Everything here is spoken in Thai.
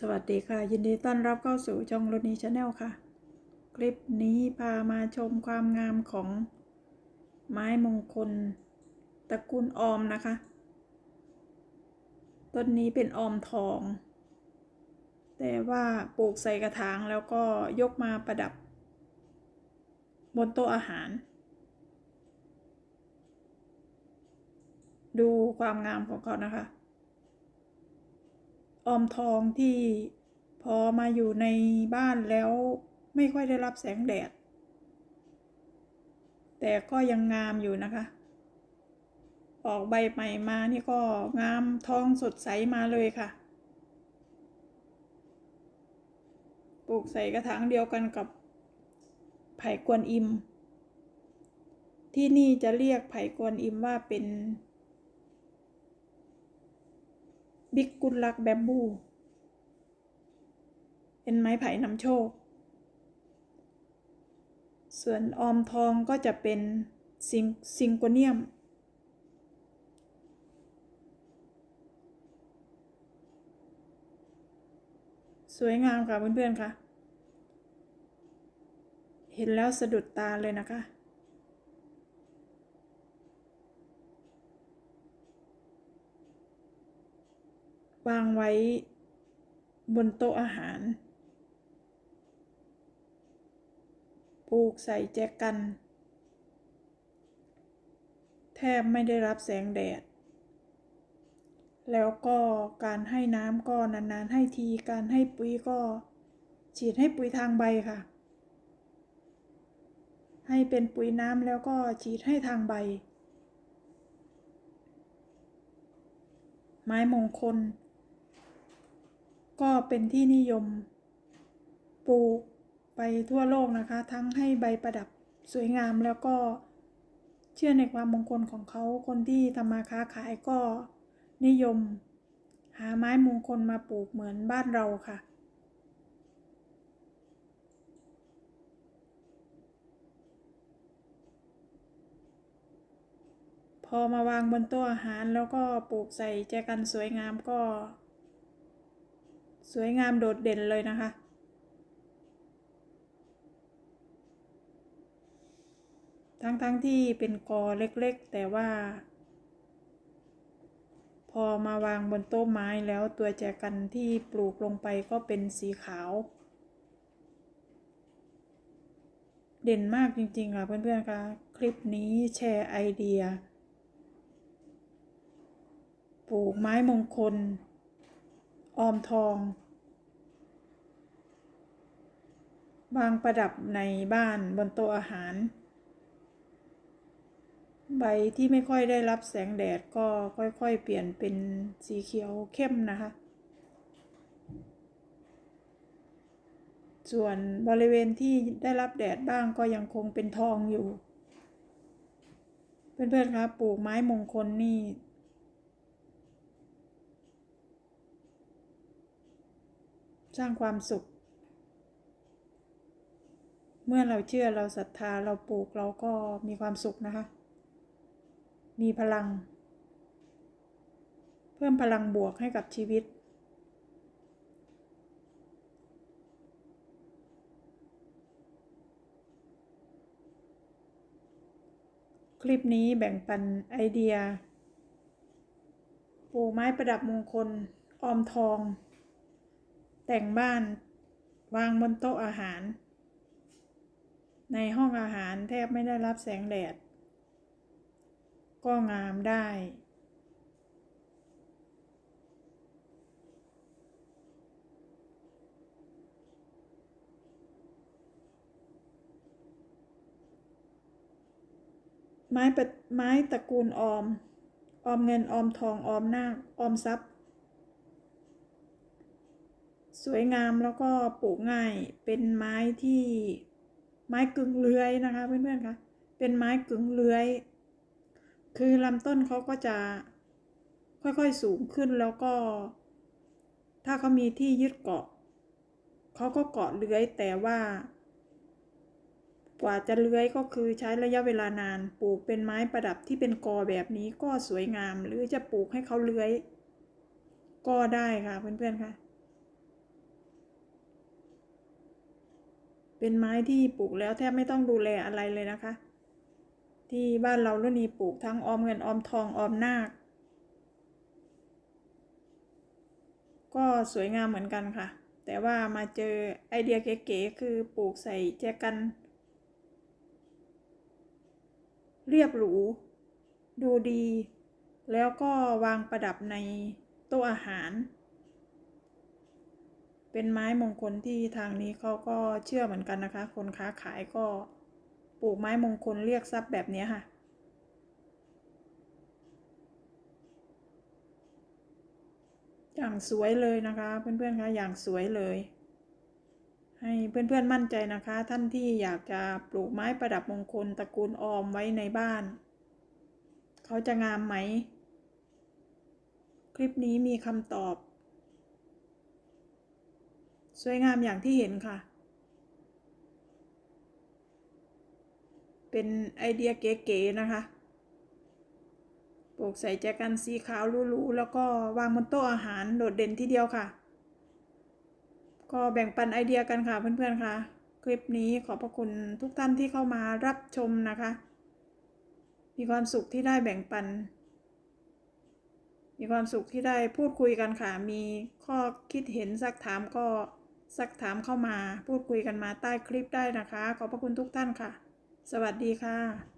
สวัสดีค่ะ ยินดีต้อนรับเข้าสู่ช่องรถนี้ชาแนลค่ะ คลิปนี้พามาชมความงามของไม้มงคลตระกูลออมนะคะ ต้นนี้เป็นออมทอง แต่ว่าปลูกใส่กระถางแล้วก็ยกมาประดับ บนโต๊ะอาหาร ดูความงามของเขานะคะ ออมทองที่พอมาอยู่ในบ้านแล้วไม่ค่อยได้รับแสงแดด แต่ก็ยังงามอยู่นะคะ ออกใบใหม่มานี่ก็งามทองสดใสมาเลยค่ะ ปลูกใส่กระถางเดียวกันกับไผ่กวนอิม ที่นี่จะเรียกไผ่กวนอิมว่าเป็น บิ๊กกุลลักแบมบู เป็นไม้ไผ่นำโชค ส่วนออมทองก็จะเป็นซิงซิงโกเนียม สวยงามค่ะเพื่อนๆค่ะ เห็นแล้วสะดุดตาเลยนะคะ วางไว้บนโต๊ะอาหาร ปลูกใส่แจกัน แทบไม่ได้รับแสงแดด แล้วก็การให้น้ำก็นานๆให้ที การให้ปุ๋ยก็ฉีดให้ปุ๋ยทางใบค่ะ ให้เป็นปุ๋ยน้ำแล้วก็ฉีดให้ทางใบ ไม้มงคล ก็เป็นที่นิยม ปลูกไปทั่วโลกนะคะ ทั้งให้ใบประดับสวยงามแล้วก็เชื่อในความมงคลของเขาคนที่ทำมาค้าขายก็นิยม หาไม้มงคลมาปลูกเหมือนบ้านเราค่ะ พอมาวางบนโต๊ะอาหารแล้วก็ปลูกใส่แจกันสวยงามก็ สวยงามโดดเด่นเลยนะคะ ทั้งๆทที่เป็นกอเล็กๆ แต่ว่า พอมาวางบนโต๊ะไม้แล้วตัวแจกันที่ปลูกลงไปก็เป็นสีขาว เด่นมากจริง ๆ ค่ะ เพื่อน ๆคะคลิปนี้แชร์ไอเดีย ปลูกไม้มงคล ออมทอง วางประดับในบ้านบนโต๊ะอาหาร ใบที่ไม่ค่อยได้รับแสงแดดก็ค่อยๆ เปลี่ยนเป็นสีเขียวเข้มนะคะ ส่วนบริเวณที่ได้รับแดดบ้างก็ยังคงเป็นทองอยู่ เพื่อนๆครับปลูกไม้มงคลนี่ สร้างความสุข เมื่อเราเชื่อเราศรัทธาเราปลูกเราก็มีความสุขนะคะ มีพลัง เพิ่มพลังบวกให้กับชีวิต คลิปนี้แบ่งปันไอเดียปลูกไม้ประดับมงคลออมทอง แต่งบ้าน วางบนโต๊ะอาหาร ในห้องอาหารแทบไม่ได้รับแสงแดด ก็งามได้ ไม้ไม้ตระกูลออม ออมเงินออมทองออมนาคออมทรัพย์ สวยงามแล้วก็ปลูกง่ายเป็นไม้ที่ไม้กึ่งเลื้อยนะคะเพื่อนๆคะเป็นไม้กึ่งเลื้อย คือลำต้นเขาก็จะค่อยๆสูงขึ้นแล้วก็ ถ้าเขามีที่ยึดเกาะเขาก็เกาะเลื้อยแต่ว่า กว่าจะเลื้อยก็คือใช้ระยะเวลานานปลูกเป็นไม้ประดับที่เป็นกอแบบนี้ก็สวยงาม หรือจะปลูกให้เขาเลื้อย ก็ได้ค่ะเพื่อนๆค่ะ เป็นไม้ที่ปลูกแล้วแทบไม่ต้องดูแลอะไรเลยนะคะ ที่บ้านเรารุ่นนี้ปลูกทั้งออมเงินออมทองออมนาค ก็สวยงามเหมือนกันค่ะ แต่ว่ามาเจอไอเดียเก๋ๆคือปลูกใส่แจกัน เรียบหรู ดูดี แล้วก็วางประดับในโต๊ะอาหาร เป็นไม้มงคลที่ทางนี้เขาก็เชื่อเหมือนกันนะคะ คนค้าขายก็ปลูกไม้มงคลเรียกทรัพย์แบบนี้ค่ะ อย่างสวยเลยนะคะ เพื่อนๆคะอย่างสวยเลย ให้เพื่อนๆมั่นใจนะคะ ท่านที่อยากจะปลูกไม้ประดับมงคลตระกูลออมไว้ในบ้าน เขาจะงามไหม คลิปนี้มีคำตอบ สวยงามอย่างที่เห็นค่ะ เป็นไอเดียเก๋ๆนะคะปลูกใส่แจกันสีขาวรูๆแล้วก็วางบนโต๊ะอาหารโดดเด่นที่เดียวค่ะ ก็แบ่งปันไอเดียกันค่ะเพื่อนๆค่ะ คลิปนี้ขอบพระคุณทุกท่านที่เข้ามารับชมนะคะ มีความสุขที่ได้แบ่งปัน มีความสุขที่ได้พูดคุยกันค่ะ มีข้อคิดเห็นสักถามก็ สักถามเข้ามาพูดคุยกันมาใต้คลิปได้นะคะ ขอบพระคุณทุกท่านค่ะ สวัสดีค่ะ